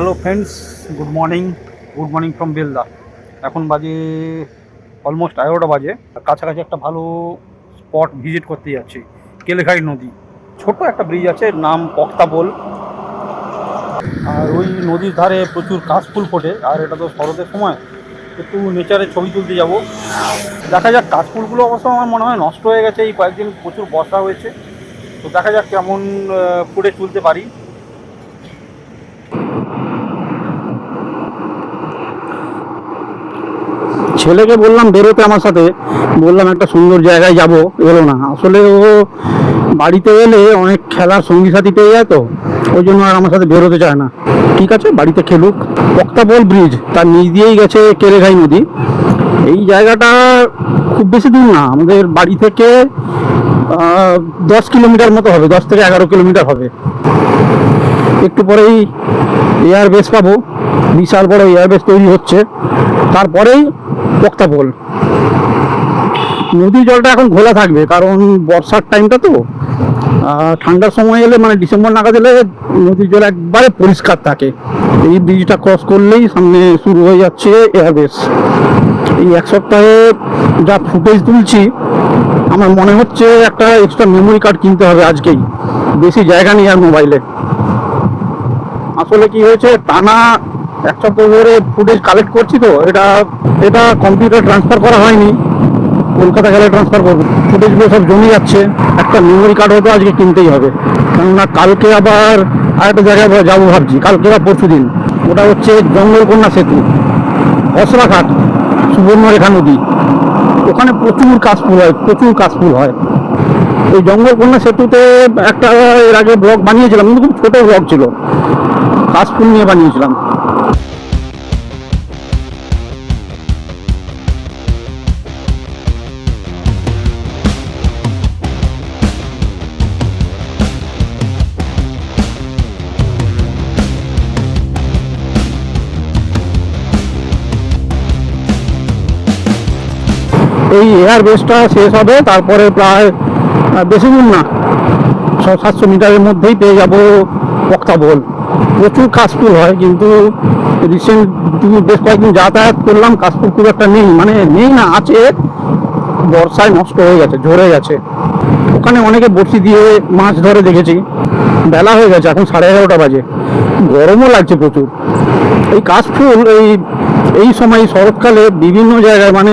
Hello friends good morning good morning from Belda এখন বাজে almost এগারোটা বাজে। কাছাকাছি একটা ভালো স্পট ভিজিট করতে যাচ্ছি কেলেঘাই নদী। ছোট একটা ব্রিজ আছে, নাম পক্তাবোল আর ওই নদীর ধারে প্রচুর কাশফুল ফোটে, আর এটা তো শরতের সময়। একটু নেচারে ছবি তুলতে যাব। দেখা যাক কাশফুলগুলো অবশ্য আমার মনে হয় নষ্ট হয়ে গেছে, এই কয়েকদিন প্রচুর বর্ষা হয়েছে। তো দেখা যাক কেমন ফুটে তুলতে পারি। ছেলেকে বললাম বেরোতে আমার সাথে, বললাম একটা সুন্দর জায়গায় যাব, এলো না। আসলে ও বাড়িতে এলে অনেক খেলার সঙ্গী সাথী পেয়ে যায় তো, ওই জন্য আর আমার সাথে বেরোতে চায় না। ঠিক আছে, বাড়িতে খেলুক। পক্তাবল ব্রিজ, তার নিচ দিয়েই গেছে কেরেঘাই নদী। এই জায়গাটা খুব বেশি দূর না, আমাদের বাড়ি থেকে দশ কিলোমিটার মতো হবে, দশ থেকে এগারো কিলোমিটার হবে। একটু পরেই এয়ার বেস পাবো। বিশাল বড় এয়ার বেস তৈরি হচ্ছে। তারপরেই বক্তাপোল নদীর জলটা এখন ঘোলা থাকবে, কারণ বর্ষার টাইমটা তো। ঠান্ডার সময় এলে মানে ডিসেম্বর নাগাদ এলে নদীর জল একবারে পরিষ্কার থাকে। এই ব্রিজটা ক্রস করলেই সামনে শুরু হয়ে যাচ্ছে এয়ারবেস এই এক সপ্তাহে যা ফুটেজ তুলছি, আমার মনে হচ্ছে একটা এক্সট্রা মেমোরি কার্ড কিনতে হবে আজকেই। বেশি জায়গা নেই আর মোবাইলে আসলে কি হয়েছে, টানা এক সপ্তাহ ধরে ফুটেজ কালেক্ট করছি তো, এটা এটা কম্পিউটার ট্রান্সফার করা হয়নি। কলকাতা গেলে ট্রান্সফার করব। ফুটেজগুলো সব জমে যাচ্ছে। একটা মেমোরি কার্ড হয়তো আজকে কিনতেই হবে। কেননা কালকে আবার আরেকটা জায়গায় যাব ভাবছি। কালকে বা পরশু দিন। ওটা হচ্ছে জঙ্গলকন্যা সেতু। অসরাঘাট সুবর্ণরেখা নদী। ওখানে প্রচুর কাশফুল হয়, প্রচুর কাশফুল হয়। এই জঙ্গলকন্যা সেতুতে একটা এর আগে ব্লগ বানিয়েছিলাম, কিন্তু খুব ছোট ব্লগ ছিল। কাশফুল নিয়ে বানিয়েছিলাম। এই এয়ার বেসটা শেষ হবে, তারপরে প্রায় বেশি দূর না ছ সাতশো মিটারের মধ্যেই পেয়ে যাব বক্তাবোল প্রচুর কাশফুল হয়, কিন্তু রিসেন্ট বেশ কয়েকদিন যাতায়াত করলাম, কাশফুল খুব একটা নেই মানে নেই না, আছে, বর্ষায় নষ্ট হয়ে গেছে, ঝরে গেছে। ওখানে অনেকে বড়শি দিয়ে মাছ ধরে দেখেছি। বেলা হয়ে গেছে, এখন সাড়ে এগারোটা বাজে। গরমও লাগছে প্রচুর। এই কাশফুল, এই এই সময় শরৎকালে বিভিন্ন জায়গায় মানে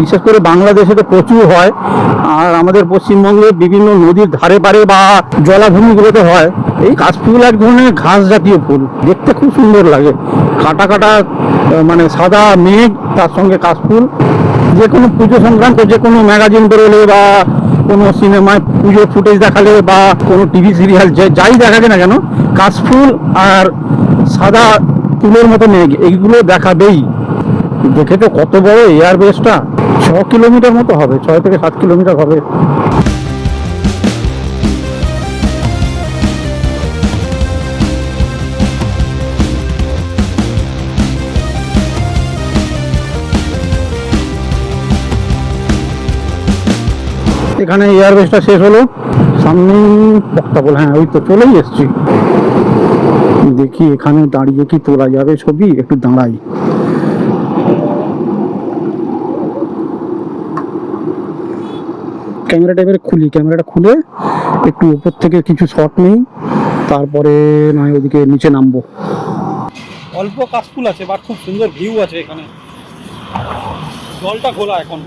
বিশেষ করে বাংলাদেশে তো প্রচুর হয়, আর আমাদের পশ্চিমবঙ্গে বিভিন্ন নদীর ধারে পারে বা জলাভূমিগুলোতে হয়, এই কাশফুল এক ধরনের ঘাস জাতীয় ফুল। দেখতে খুব সুন্দর লাগে। কাটা কাটা মানে সাদা মেঘ, তার সঙ্গে কাশফুল। যে কোনো পুজো সংক্রান্ত, যে কোনো ম্যাগাজিন বেরোলে বা কোনো সিনেমায় পুজোর ফুটেজ দেখালে বা কোনো টিভি সিরিয়াল যাই দেখাবে না কেন কাশফুল আর সাদা তুলোর মতো মেঘ, এইগুলো দেখাবেই। দেখে তো কত বড় এয়ারবেসটা ছ কিলোমিটার মতো হবে, ছয় থেকে সাত কিলোমিটার হবে। এখানে এয়ারবেসটা শেষ হলো। সামনে বক্তাবল হ্যাঁ ওই তো চলেই এসছি। দেখি এখানে দাঁড়িয়ে কি তোলা যাবে ছবি, একটু দাঁড়াই। ক্যামেরাটা এবারে খুলি, ক্যামেরাটা খুলে একটু উপর থেকে কিছু শট নেই, তারপরে নয় ওদিকে নিচে নামবো। অল্প কাশফুল আছে বাট খুব সুন্দর ভিউ আছে এখানে। জলটা খোলা এখন।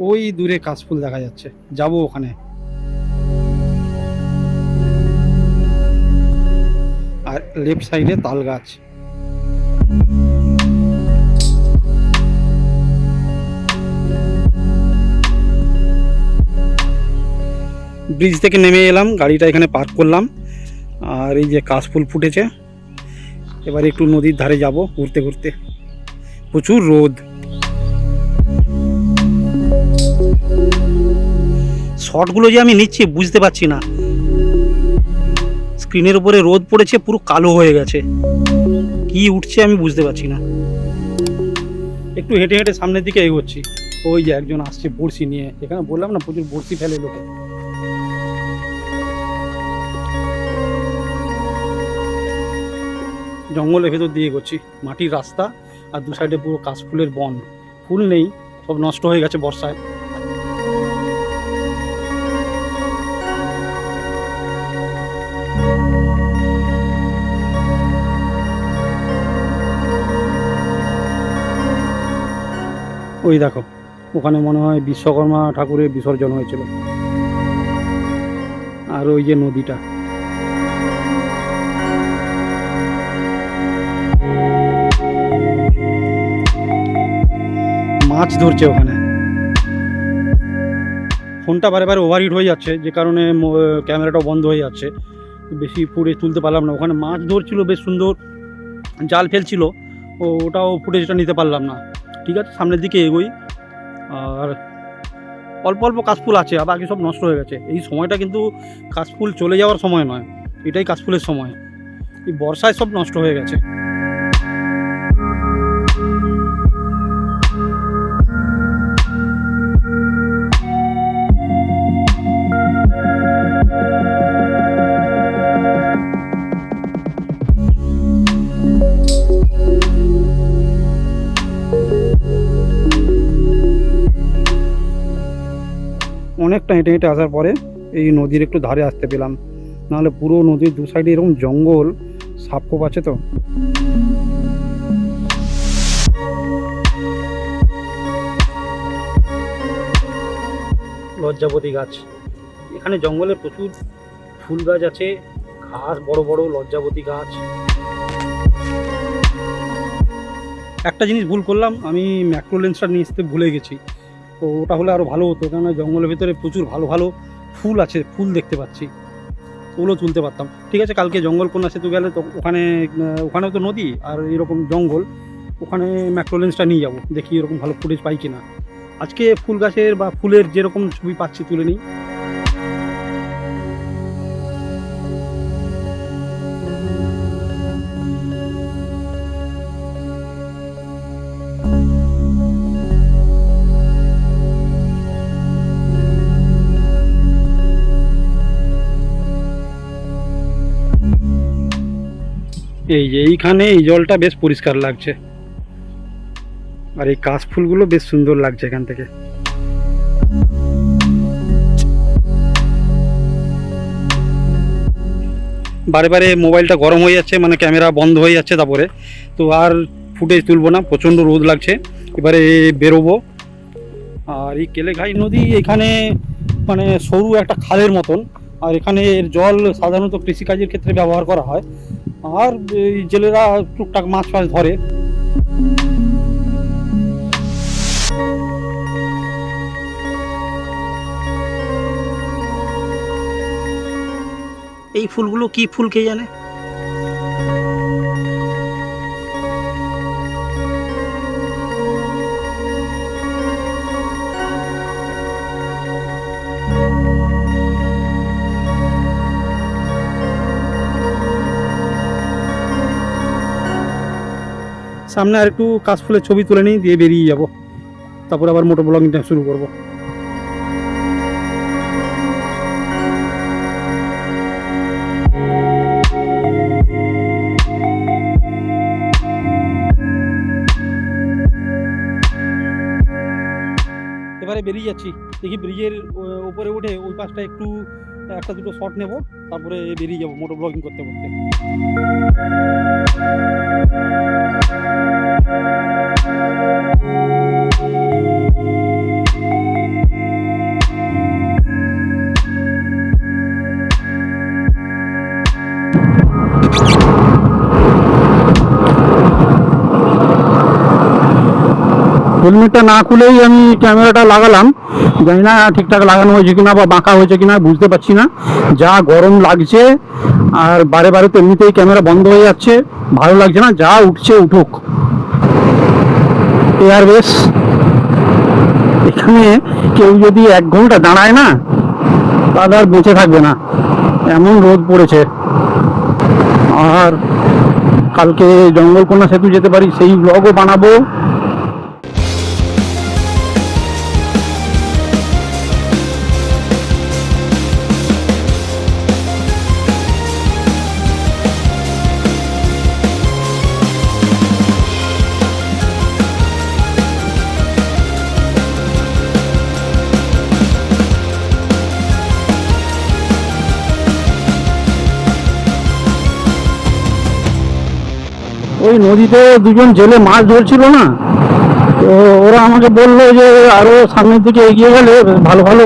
ওই দূরে কাশফুল দেখা যাচ্ছে। যাব ওখানে। আর লেফট সাইডে তাল গাছ। ব্রিজ থেকে নেমে এলাম, গাড়িটা এখানে পার্ক করলাম। আর এই যে কাশফুল ফুটেছে। এবার একটু নদীর ধারে যাব, ঘুরতে ঘুরতে। প্রচুর রোদ। শটগুলো যে আমি নিচ্ছি বুঝতে পারছি না। স্ক্রিনের উপরে রোদ পড়েছে, পুরো কালো হয়ে গেছে। কি উঠছে আমি বুঝতে পারছি না। একটু হেঁটে হেঁটে সামনের দিকে এগোচ্ছি। ওই যে একজন আসছে বড়শি নিয়ে। এখানে বললাম না, প্রচুর বড়শি ফেলে লোকে। জঙ্গলের ভেতর দিয়ে এগোচ্ছি। মাটির রাস্তা আর দু সাইডে পুরো কাশফুলের বন। ফুল নেই, সব নষ্ট হয়ে গেছে বর্ষায়। ওই দেখো, ওখানে মনে হয় বিশ্বকর্মা ঠাকুরের বিসর্জন হয়েছিল। আর ওই যে নদীটা। মাছ ধরছে ওখানে। ফোনটা বারে বারে ওভারহিট হয়ে যাচ্ছে, যে কারণে ক্যামেরাটাও বন্ধ হয়ে যাচ্ছে। বেশি পুড়ে তুলতে পারলাম না। ওখানে মাছ ধরছিল, বেশ সুন্দর। জাল ফেলছিল। ও ওটাও ফুটেজটা নিতে পারলাম না। ঠিক আছে, সামনের দিকে এগোই। আর অল্প অল্প কাশফুল আছে, আর বাকি সব নষ্ট হয়ে গেছে। এই সময়টা কিন্তু কাশফুল চলে যাওয়ার সময় নয়, এটাই কাশফুলের সময়। এই বর্ষায় সব নষ্ট হয়ে গেছে। অনেকটা হেঁটে হেঁটে আসার পরে এই নদীর একটু ধারে আসতে পেলাম। নাহলে পুরো নদীর দু সাইডে এরকম জঙ্গল, সাপ খোপ আছে তো। লজ্জাপতি গাছ। এখানে জঙ্গলে প্রচুর ফুল গাছ আছে, ঘাস, বড় বড় লজ্জাপতি গাছ। একটা জিনিস ভুল করলাম, আমি ম্যাক্রো লেন্সটা নিয়ে আসতে ভুলে গেছি। তো ওটা হলে আরও ভালো হতো। কেননা জঙ্গলের ভিতরে প্রচুর ভালো ভালো ফুল আছে, ফুল দেখতে পাচ্ছি। ওগুলো তুলতে পারতাম। ঠিক আছে, কালকে জঙ্গল কন্যা সেতু গেলে তো ওখানে ওখানেও তো নদী আর এরকম জঙ্গল। ওখানে ম্যাক্রোলেন্সটা নিয়ে যাব, দেখি এরকম ভালো ফুটেজ পাই কিনা। আজকে ফুল গাছের বা ফুলের যেরকম ছবি পাচ্ছি তুলে নিই। এই যে এইখানে এই জলটা বেশ পরিষ্কার লাগছে। আর এই কাশ ফুলগুলো বেশ সুন্দর লাগছে এখান থেকে। বারে বারে মোবাইলটা গরম হয়ে যাচ্ছে মানে ক্যামেরা বন্ধ হয়ে যাচ্ছে তারপরে। তো আর ফুটেজ তুলবো না, প্রচণ্ড রোদ লাগছে। এবারে বেরোবো। আর এই কেলেঘাই নদী এখানে মানে সরু একটা খালের মতন। আর এখানে এর জল সাধারণত কৃষিকাজের ক্ষেত্রে ব্যবহার করা হয়। আর এই জেলেরা টুকটাক মাছ ফাছ ধরে। এই ফুলগুলো কি ফুল কে জানে? সামনে আর একটু কাশফুলের ছবি তুলে নিই, দিয়ে বেরিয়ে যাব। তারপর আবার মোটর ব্লগিংটা শুরু করব। বেরিয়ে যাচ্ছি। দেখি ব্রিজের উপরে উঠে ওই পাশটা একটু একটা দুটো শট নেব, তারপরে বেরিয়ে যাব মোটর ব্লগিং করতে করতে। হেলমেটটা না খুলেই আমি ক্যামেরাটা লাগালাম। জানি না ঠিকঠাক লাগানো হয়েছে কিনা বা বাঁকা হয়েছে কিনা, বুঝতে পারছি না। যা গরম লাগছে, আর বারে বারে তো এমনিতেই ক্যামেরা বন্ধ হয়ে যাচ্ছে। ভালো লাগছে না, যা উঠছে, উঠুক। এয়ারবেস এখানে কেউ যদি এক ঘণ্টা দাঁড়ায় না, তাহলে আর বেঁচে থাকবে না। এমন রোদ পড়েছে। আর কালকে জঙ্গলকোনা সেতু যেতে পারি, সেই ব্লগও বানাবো। ওই নদীতে দুজন জেলে মাছ ধরছিল না, তো ওরা আমাকে বলল যে আরও সামনের দিকে এগিয়ে গেলে ভালো ভালো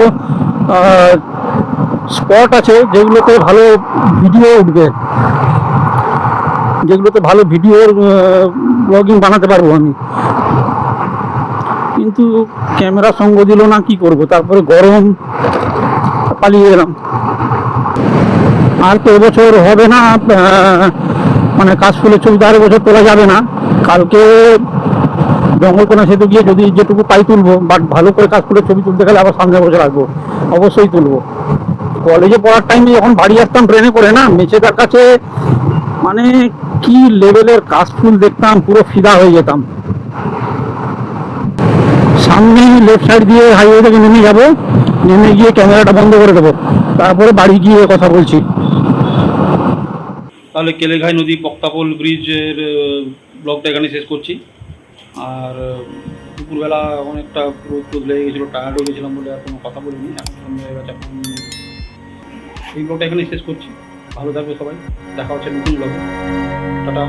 স্পট আছে যেগুলোতে ভালো ভিডিও উঠবে, যেগুলোতে ভালো ভিডিও ব্লগিং বানাতে পারব আমি। কিন্তু ক্যামেরা সঙ্গ দিল না, কি করব? তারপরে গরম, পালিয়ে এলাম। আর তো এবছর হবে না মানে কাশফুলের ছবি তো আর এবছর তোলা যাবে না। কালকে জঙ্গলকোনা সেতু গিয়ে যদি যেটুকু পাই তুলবো, বাট ভালো করে কাশফুলের ছবি তুলতে গেলে আবার সামনে বছর আসব। অবশ্যই তুলবো। কলেজে পড়ার টাইমে যখন বাড়ি আসতাম ট্রেনে করে না, মেচেদার কাছে মানে কি লেভেলের কাশফুল দেখতাম, পুরো ফিদা হয়ে যেতাম। সামনেই লেফট সাইড দিয়ে হাইওয়ে থেকে নেমে যাব, নেমে গিয়ে ক্যামেরাটা বন্ধ করে দেবো। তারপরে বাড়ি গিয়ে কথা বলছি। তাহলে কেলেঘাই নদী, পক্তাপোল ব্রিজের ব্লকটা এখানে শেষ করছি। আর দুপুরবেলা অনেকটা রোদ রোদ লেগে গেছিল টায়ার্ড হয়ে গেছিলাম বলে আর কোনো কথা বলিনি। এখন হয়ে গেছে, এখন এই ব্লগটা এখানে শেষ করছি। ভালো থাকবে সবাই, দেখা হচ্ছে নতুন ব্লগে। টাটা।